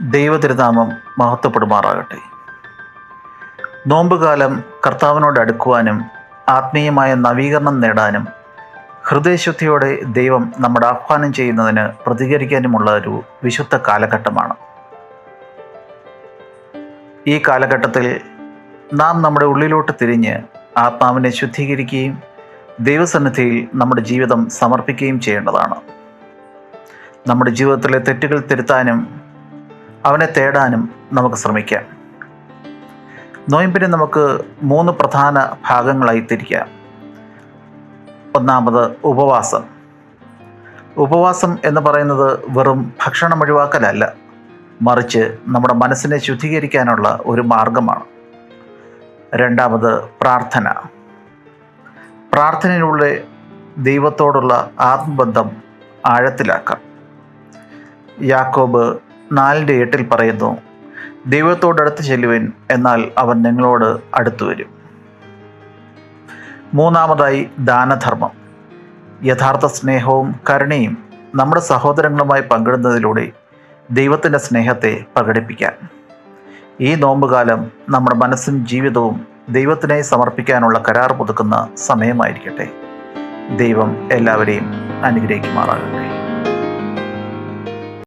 ദൈവതിരുനാമം മഹത്വപ്പെടുമാറാകട്ടെ. നോമ്പുകാലം കർത്താവിനോട് അടുക്കുവാനും ആത്മീയമായ നവീകരണം നേടാനും ഹൃദയശുദ്ധിയോടെ ദൈവം നമ്മുടെ ആഹ്വാനം ചെയ്യുന്നതിന് പ്രതികരിക്കാനുമുള്ള ഒരു വിശുദ്ധ കാലഘട്ടമാണ്. ഈ കാലഘട്ടത്തിൽ നാം നമ്മുടെ ഉള്ളിലോട്ട് തിരിഞ്ഞ് ആത്മാവിനെ ശുദ്ധീകരിക്കുകയും ദൈവസന്നിധിയിൽ നമ്മുടെ ജീവിതം സമർപ്പിക്കുകയും ചെയ്യേണ്ടതാണ്. നമ്മുടെ ജീവിതത്തിലെ തെറ്റുകൾ തിരുത്താനും അവനെ തേടാനും നമുക്ക് ശ്രമിക്കാം. നോയമ്പിനെ നമുക്ക് മൂന്ന് പ്രധാന ഭാഗങ്ങളായി തിരിക്കാം. ഒന്നാമത് ഉപവാസം. ഉപവാസം എന്ന് പറയുന്നത് വെറും ഭക്ഷണം ഒഴിവാക്കലല്ല മറിച്ച് നമ്മുടെ മനസ്സിനെ ശുദ്ധീകരിക്കാനുള്ള ഒരു മാർഗമാണ്. രണ്ടാമത് പ്രാർത്ഥന. പ്രാർത്ഥനയിലൂടെ ദൈവത്തോടുള്ള ആത്മബന്ധം ആഴത്തിലാക്കാം. യാക്കോബ് നാലിന്റെ എട്ടിൽ പറയുന്നു ദൈവത്തോടടുത്ത് ചെല്ലുവിൻ എന്നാൽ അവൻ നിങ്ങളോട് അടുത്തു വരും. മൂന്നാമതായി ദാനധർമ്മം. യഥാർത്ഥ സ്നേഹവും കരുണയും നമ്മുടെ സഹോദരങ്ങളുമായി പങ്കിടുന്നതിലൂടെ ദൈവത്തിന്റെ സ്നേഹത്തെ പ്രകടിപ്പിക്കാൻ. ഈ നോമ്പുകാലം നമ്മുടെ മനസ്സും ജീവിതവും ദൈവത്തിനായി സമർപ്പിക്കാനുള്ള കരാർ പുതുക്കുന്ന സമയമായിരിക്കട്ടെ. ദൈവം എല്ലാവരെയും അനുഗ്രഹിക്കുമാറാകട്ടെ.